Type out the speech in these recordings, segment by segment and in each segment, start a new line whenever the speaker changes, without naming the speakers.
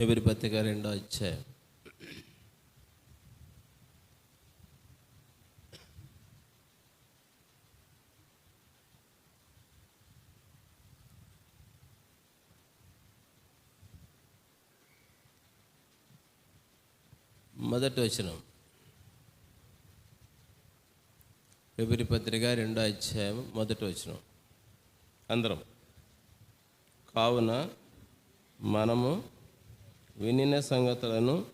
ఎవరి పత్రిక రెండో అధ్యాయం. మొదటి వచనం. ఎవరి పత్రిక రెండో అధ్యాయం మొదటి వచనం. అందరం. కావున మనము వినిన సంగతులను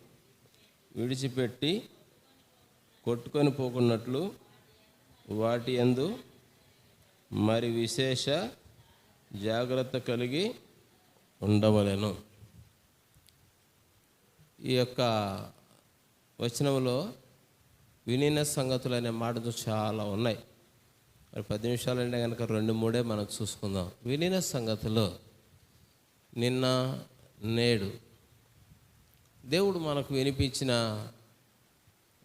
విడిచిపెట్టి కొట్టుకొని పోకున్నట్లు వాటి యందు మరి విశేష జాగ్రత్త కలిగి ఉండవలెను. ఈ యొక్క వచనంలో వినిన సంగతులు అనే మాటలు చాలా ఉన్నాయి. మరి పది నిమిషాలు అంటే కనుక రెండు మూడే మనం చూసుకుందాం. వినిన సంగతులు నిన్న నేడు దేవుడు మనకు వినిపించిన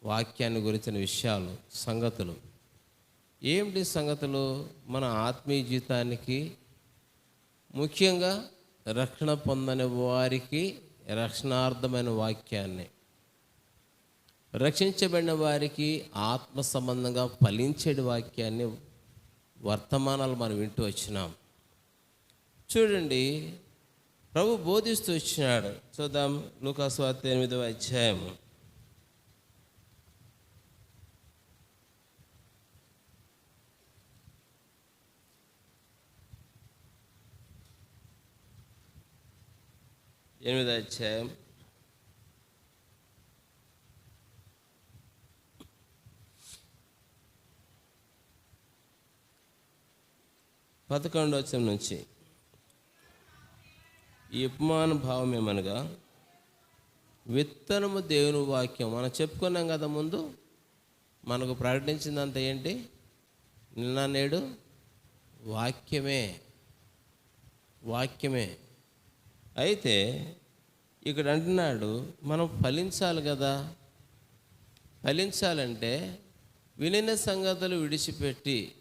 వాక్యాన్ని గురించిన విషయాలు సంగతులు. ఏమిటి సంగతులు? మన ఆత్మీయ జీవితానికి ముఖ్యంగా రక్షణ పొందని వారికి రక్షణార్థమైన వాక్యాన్ని. రక్షించబడిన వారికి ఆత్మ సంబంధంగా ఫలించేటి వాక్యాన్ని వర్తమానాలు మనం వింటూ వచ్చినాం. చూడండి ప్రభు బోధిస్తూ వచ్చినాడు. చూద్దాం లూకాస్వార్త ఎనిమిదవ అధ్యాయము. ఎనిమిదవ అధ్యాయం. పదకొండు వచ్చం నుంచి. ఈ ఉపమాన భావం ఏమనగా విత్తనము దేవుని వాక్యం. మనం చెప్పుకున్నాం కదా ముందు మనకు ప్రకటించిందంత ఏంటి? నిన్న నేడు వాక్యమే. వాక్యమే. అయితే ఇక్కడ అంటున్నాడు మనం ఫలించాలి కదా. ఫలించాలంటే వినిన సంగతులు విడిచిపెట్టి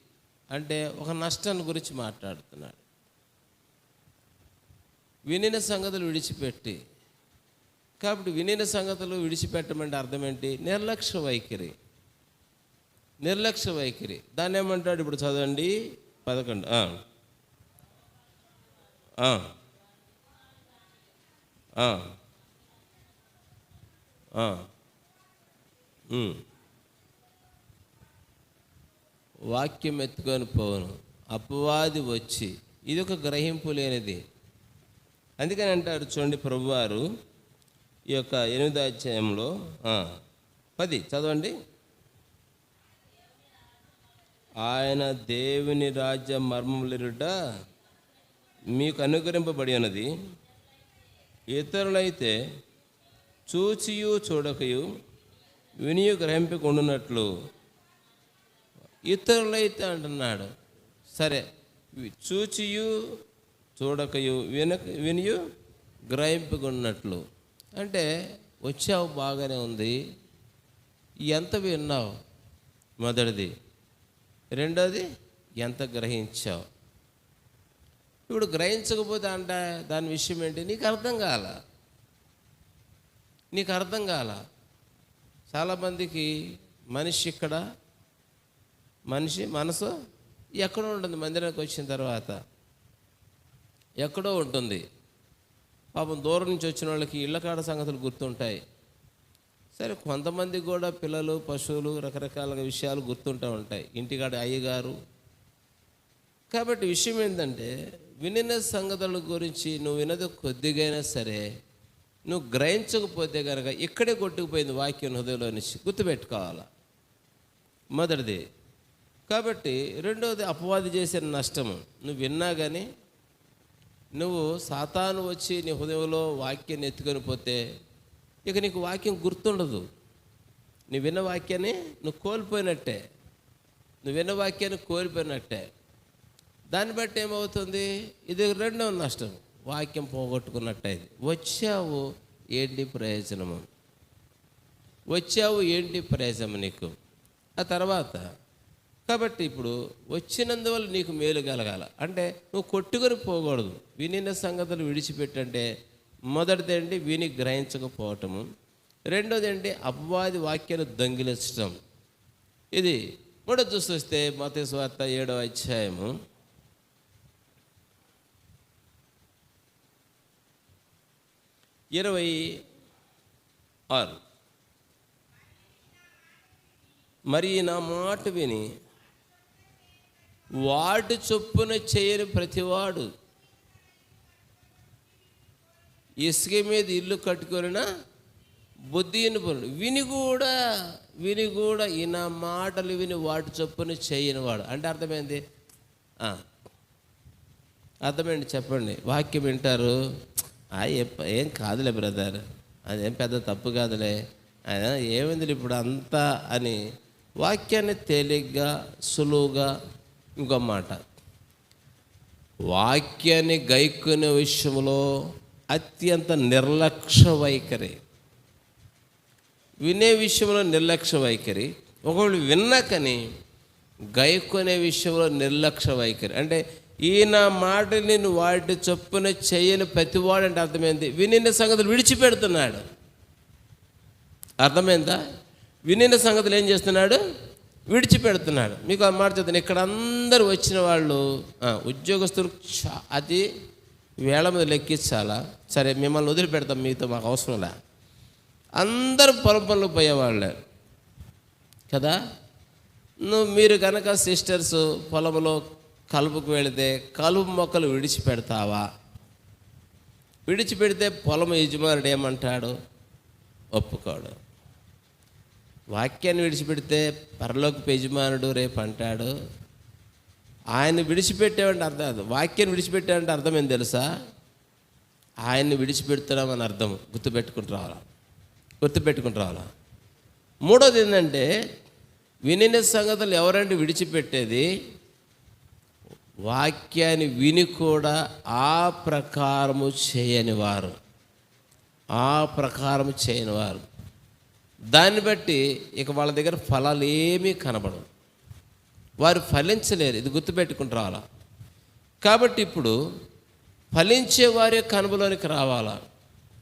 అంటే ఒక నష్టాన్ని గురించి మాట్లాడుతున్నాడు. వినిన సంగతులు విడిచిపెట్టి. కాబట్టి వినిన సంగతులు విడిచిపెట్టమంటే అర్థం ఏంటి? నిర్లక్ష్య వైఖరి. నిర్లక్ష్య వైఖరి. దాన్ని ఏమంటాడు ఇప్పుడు చదవండి? పదకొండు. వాక్యం ఎత్తుకొని పోను. అపవాది వచ్చి. ఇది ఒక గ్రహింపు లేనిది. అందుకని అంటారు చూడండి ప్రభువారు ఈ యొక్క ఎనిమిదో అధ్యాయంలో పది చదవండి. ఆయన దేవుని రాజ్య మర్మములిరుట మీకు అనుగ్రహింపబడి ఉన్నది. ఇతరులైతే చూచియు చూడకయు వినియు గ్రహింపకుండునట్లు ఇతరులైతే అంటున్నాడు. సరే చూచియు చూడకయు వినక వినియు గ్రహింపుకున్నట్లు. అంటే వచ్చావు బాగానే ఉంది. ఎంత విన్నావు? మొదటిది. రెండోది ఎంత గ్రహించావు? ఇప్పుడు గ్రహించకపోతే అంట దాని విషయం ఏంటి? నీకు అర్థం కాల. నీకు అర్థం కాల. చాలామందికి మనిషి ఇక్కడ మనిషి మనసు ఎక్కడ ఉంటుంది మందిరానికి వచ్చిన తర్వాత. ఎక్కడో ఉంటుంది. పాపం దూరం నుంచి వచ్చిన వాళ్ళకి ఇళ్ళకాడ సంగతులు గుర్తుంటాయి. సరే కొంతమంది కూడా పిల్లలు పశువులు రకరకాల విషయాలు గుర్తుంటూ ఉంటాయి. ఇంటికాడ అయ్యగారు. కాబట్టి విషయం ఏంటంటే వినిన సంగతుల గురించి నువ్వు వినది కొద్దిగైనా సరే నువ్వు గ్రహించకపోతే కనుక ఇక్కడే కొట్టుకుపోయింది వాక్యం హృదయంలో నుంచి గుర్తుపెట్టుకోవాలా? మొదటిది. కాబట్టి రెండవది అపవాది చేసిన నష్టము. నువ్వు విన్నా కానీ నువ్వు సాతాను వచ్చి నీ హృదయంలో వాక్యాన్ని ఎత్తుకొని పోతే ఇక నీకు వాక్యం గుర్తుండదు. నువ్వు విన్న వాక్యాన్ని నువ్వు కోల్పోయినట్టే. నువ్వు విన్న వాక్యాన్ని కోల్పోయినట్టే. దాన్ని బట్టి ఏమవుతుంది? ఇది రెండవ నష్టం. వాక్యం పోగొట్టుకున్నట్టయింది. వచ్చావు ఏంటి ప్రయోజనము? వచ్చావు ఏంటి ప్రయోజనం నీకు? ఆ తర్వాత కాబట్టి ఇప్పుడు వచ్చినందువల్ల నీకు మేలు కలగాల. అంటే నువ్వు కొట్టుకొని పోకూడదు. వినిన సంగతులు విడిచిపెట్టంటే మొదటిది ఏంటి విని గ్రహించకపోవటము. రెండోది ఏంటి అపవాది వాక్యాలు దొంగిలించడం ఇది మూడో చూస్తే మత స్వార్త ఏడవ అధ్యాయము. ఇరవై ఆరు. మరి నా మాట విని వాటి చొప్పున చేయని ప్రతివాడు ఇసుక మీద ఇల్లు కట్టుకొనిన బుద్ధిని పనులు విని కూడా విని కూడా ఈ నా మాటలు విని వాటి చొప్పున చేయని వాడు అంటే అర్థమైంది? అర్థమైంది చెప్పండి. వాక్యం వింటారు. ఆ, ఏం కాదులే బ్రదర్. అదేం పెద్ద తప్పు కాదులే. ఏమైంది ఇప్పుడు అంతా అని వాక్యాన్ని తేలిగ్గా సులువుగా ఇంకో మాట. వాక్యాన్ని గైక్కునే విషయంలో అత్యంత నిర్లక్ష్య వైఖరి. వినే విషయంలో నిర్లక్ష్య వైఖరి. ఒకవేళ విన్నాకని గైకునే విషయంలో నిర్లక్ష్య వైఖరి. అంటే ఈయన మాటని వాటి చొప్పున చేయని ప్రతివాడు అంటే అర్థమైంది. వినిన సంగతులు విడిచిపెడుతున్నాడు. అర్థమైందా? వినిన సంగతులు ఏం చేస్తున్నాడు? విడిచిపెడుతున్నాడు మీకు ఆ మాట చెప్తాను. ఇక్కడ అందరు వచ్చిన వాళ్ళు ఉద్యోగస్తులు చా- అది వేళ మీద లెక్కించాలా? సరే మిమ్మల్ని వదిలిపెడతాం మీతో మాకు అవసరంలా అందరూ పొలం పనులు పోయేవాళ్ళే. కదా? నువ్వు మీరు కనుక సిస్టర్స్ పొలంలో కలుపుకు వెళితే కలుపు మొక్కలు విడిచిపెడతావా? విడిచిపెడితే పొలం యజమానుడు ఏమంటాడు? ఒప్పుకోడు. వాక్యాన్ని విడిచిపెడితే పరలోకి యజమానుడు రేపు అంటాడు. ఆయన విడిచిపెట్టామంటే అర్థం అది. వాక్యాన్ని విడిచిపెట్టామంటే అర్థం ఏం తెలుసా? ఆయన్ని విడిచిపెడుతున్నామని అర్థం. గుర్తుపెట్టుకుంటూ రావాలా? గుర్తుపెట్టుకుంటూ రావాలా? మూడోది ఏంటంటే వినిన సంగతులు ఎవరంటే విడిచిపెట్టేది? వాక్యాన్ని విని కూడా ఆ ప్రకారము చేయని వారు ఆ ప్రకారము చేయని వారు దాన్ని బట్టి ఇక వాళ్ళ దగ్గర ఫలాలు ఏమీ కనబడవు. వారు ఫలించలేరు. ఇది గుర్తుపెట్టుకుని రావాలా? కాబట్టి ఇప్పుడు ఫలించే వారి యొక్క రావాలా?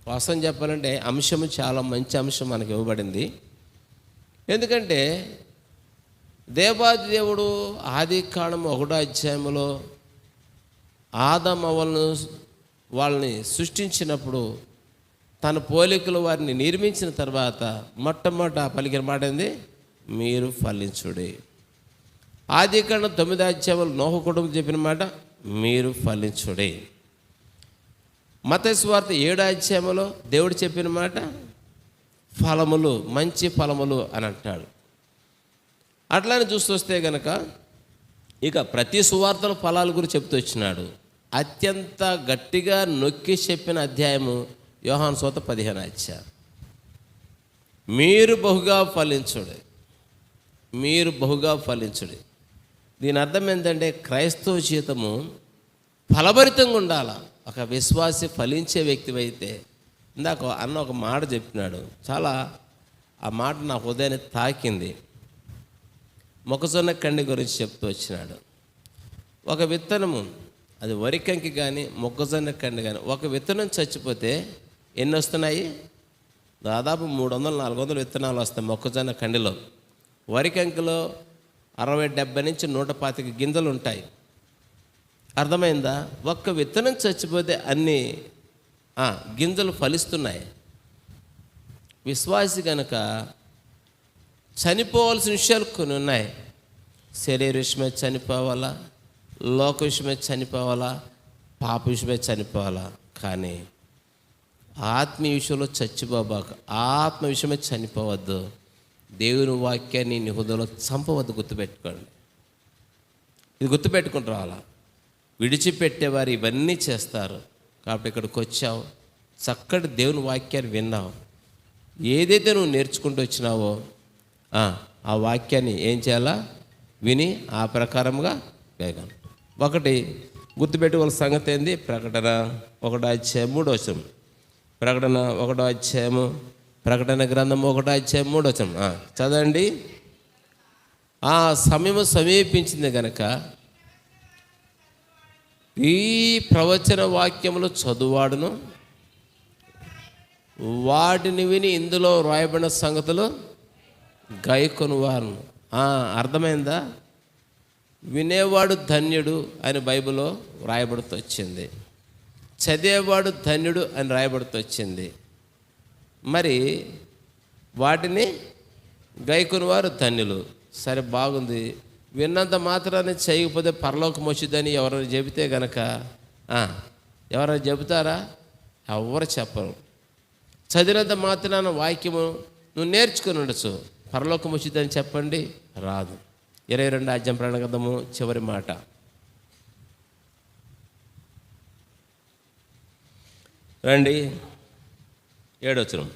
వాస్తవం చెప్పాలంటే అంశము చాలా మంచి అంశం మనకి ఇవ్వబడింది. ఎందుకంటే దేవాది దేవుడు ఆది కాలం ఒకటో అధ్యాయంలో ఆదమవలను వాళ్ళని సృష్టించినప్పుడు తన పోలికలు వారిని నిర్మించిన తర్వాత మొట్టమొదట పలికిన మాట ఏంది? మీరు ఫలించుడి. ఆది కాండం తొమ్మిది అధ్యాయులు నోహ కుటుంబం చెప్పిన మాట మీరు ఫలించుడి. మత స్వార్థ ఏడు అధ్యాయంలో దేవుడు చెప్పిన మాట ఫలములు మంచి ఫలములు అని అంటాడు. అట్లానే చూస్తొస్తే గనక ఇక ప్రతి సువార్తల ఫలాల గురించి చెప్తూ వచ్చినాడు. అత్యంత గట్టిగా నొక్కి చెప్పిన అధ్యాయము యోహాన్ సోత పదిహేను ఇచ్చారు మీరు బహుగా ఫలించుడి. మీరు బహుగా ఫలించుడి. దీని అర్థం ఏంటంటే క్రైస్తవ జీవితము ఫలభరితంగా ఉండాల? ఒక విశ్వాసి ఫలించే వ్యక్తి అయితే ఇందాక అన్న ఒక మాట చెప్పినాడు. చాలా ఆ మాట నా హృదయాన్ని తాకింది. మొక్కజొన్న కండి గురించి చెప్తూ వచ్చినాడు. ఒక విత్తనము అది వరికంకి కానీ మొక్కజొన్న కండి కానీ ఒక విత్తనం చచ్చిపోతే ఎన్ని వస్తున్నాయి దాదాపు మూడు వందలు నాలుగు వందలు విత్తనాలు వస్తాయి మొక్కజొన్న కండిలో. వరి కంకిలో అరవై డెబ్బై నుంచి నూట పాతిక గింజలు ఉంటాయి. అర్థమైందా? ఒక్క విత్తనం చచ్చిపోతే అన్ని గింజలు ఫలిస్తున్నాయి. విశ్వాసి కనుక చనిపోవాల్సిన విషయాలు కొన్ని ఉన్నాయి. శరీర విషయమే చనిపోవాలా? లోక విషయమే చనిపోవాలా? పాప విషయమే చనిపోవాలా? కానీ ఆత్మీయ విషయంలో చచ్చిపోబాక ఆత్మ విషయమే చనిపోవద్దు. దేవుని వాక్యాన్ని నీ హృదయలో చంపవద్దు గుర్తుపెట్టుకోండి. ఇది గుర్తుపెట్టుకుంటారు రావాలా? విడిచిపెట్టేవారు ఇవన్నీ చేస్తారు. కాబట్టి ఇక్కడికి వచ్చావు చక్కటి దేవుని వాక్యాన్ని విన్నావు. ఏదైతే నువ్వు నేర్చుకుంటూ వచ్చినావో ఆ, వాక్యాన్ని ఏం చేయాలా? విని ఆ ప్రకారంగా వేగం ఒకటి గుర్తుపెట్టుకోవాల సంగతి ఏంది? ప్రకటన ఒకటి అధ్యాయం మూడో వచనం. ప్రకటన ఒకటో అధ్యాయము ప్రకటన గ్రంథం ఒకటో అధ్యాయం మూడో చదవండి. ఆ సమయము సమీపించింది కనుక ఈ ప్రవచన వాక్యములు చదువాడును. వాటిని విని ఇందులో రాయబడిన సంగతులు గైకొని వారును అర్థమైందా? వినేవాడు ధన్యుడు అని బైబిల్లో రాయబడుతూ వచ్చింది. చదివేవాడు ధన్యుడు అని రాయబడుతూ వచ్చింది మరి వాటిని గైకుని వారు ధన్యులు. సరే బాగుంది. విన్నంత మాత్రాన్ని చేయకపోతే పరలోకం వచ్చిందని ఎవరైనా చెబితే గనక ఎవరైనా చెబుతారా? ఎవరు చెప్పరు. చదివినంత మాత్రాన వాక్యము నువ్వు నేర్చుకుని ఉండొచ్చు. పరలోకం వచ్చిందని చెప్పండి రాదు. ఇరవై రెండు ఆజ్యం ప్రణగదము చివరి మాట. రండి. ఏడొచ్చును.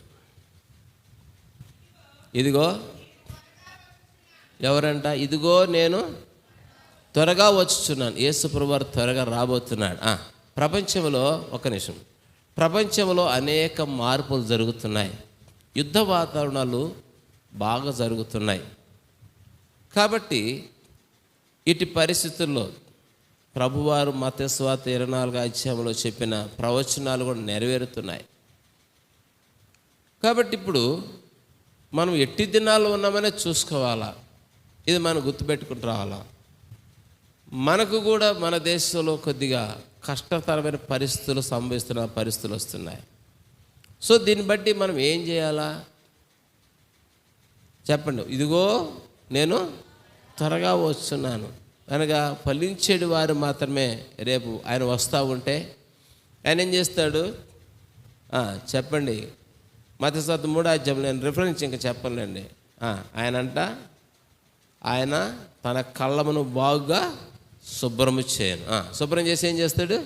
ఇదిగో. ఎవరంట? ఇదిగో నేను త్వరగా వచ్చుచున్నాను. యేసుప్రభువారు త్వరగా రాబోతున్నాడు. ప్రపంచంలో ఒక నిమిషం. ప్రపంచంలో అనేక మార్పులు జరుగుతున్నాయి. యుద్ధ వాతావరణాలు బాగా జరుగుతున్నాయి. కాబట్టి ఇటు పరిస్థితుల్లో ప్రభువారు మతస్వాత ఇరవై నాలుగు అధ్యాయంలో చెప్పిన ప్రవచనాలు కూడా నెరవేరుతున్నాయి. కాబట్టి ఇప్పుడు మనం ఎట్టి దినాలు ఉన్నామనే చూసుకోవాలా? ఇది మనం గుర్తుపెట్టుకుంటూ రావాలా? మనకు కూడా మన దేశంలో కొద్దిగా కష్టతరమైన పరిస్థితులు సంభవిస్తున్న పరిస్థితులు వస్తున్నాయి. సో దీన్ని బట్టి మనం ఏం చేయాలా? చెప్పండి. ఇదిగో నేను త్వరగా వస్తున్నాను అనగా ఫలించేడు వారు మాత్రమే రేపు ఆయన వస్తూ ఉంటే ఆయన ఏం చేస్తాడు? చెప్పండి. మతసత్ మూడో అధ్యాయం నేను రిఫరెన్స్ ఇంకా చెప్పలేండి. ఆయన అంట ఆయన తన కళ్ళమును బాగుగా శుభ్రము చేయను. శుభ్రం చేసి ఏం చేస్తాడు?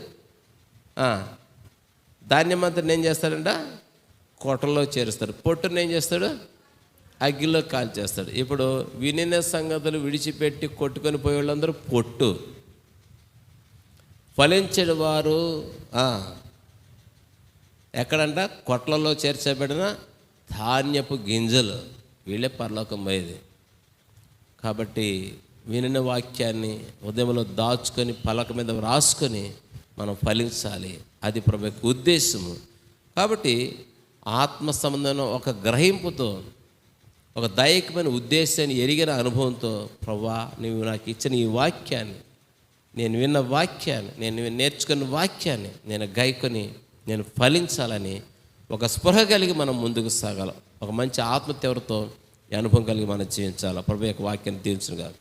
ఆ, ధాన్యమంతా ఏం చేస్తాడంట కొట్టలో చేరుస్తాడు. పొట్టును ఏం చేస్తాడు? అగ్గిలో కాల్చేస్తాడు ఇప్పుడు వినిన సంగతులు విడిచిపెట్టి కొట్టుకొని పోయే వాళ్ళందరూ పొట్టు. ఫలించని వారు ఎక్కడంట? కొట్లలో చేర్చబడిన ధాన్యపు గింజలు. వీళ్ళే పరలోకం పోయేది కాబట్టి వినిన వాక్యాన్ని ఉదయంలో దాచుకొని పలక మీద రాసుకొని మనం ఫలించాలి. అది ప్రభు యొక్క ఉద్దేశము. కాబట్టి ఆత్మ సంబంధమైన ఒక గ్రహింపుతో ఒక దైహికమైన ఉద్దేశాన్ని ఎరిగిన అనుభవంతో ప్రభా నువ్వు నాకు ఇచ్చిన ఈ వాక్యాన్ని నేను విన్న వాక్యాన్ని నేను నేర్చుకున్న వాక్యాన్ని నేను గైకొని నేను ఫలించాలని ఒక స్పృహ కలిగి మనం ముందుకు సాగాలి. ఒక మంచి ఆత్మతీవ్రతో ఈ అనుభవం కలిగి మనం జీవించాలి. ప్రభు యొక్క వాక్యాన్ని దీవించుగాక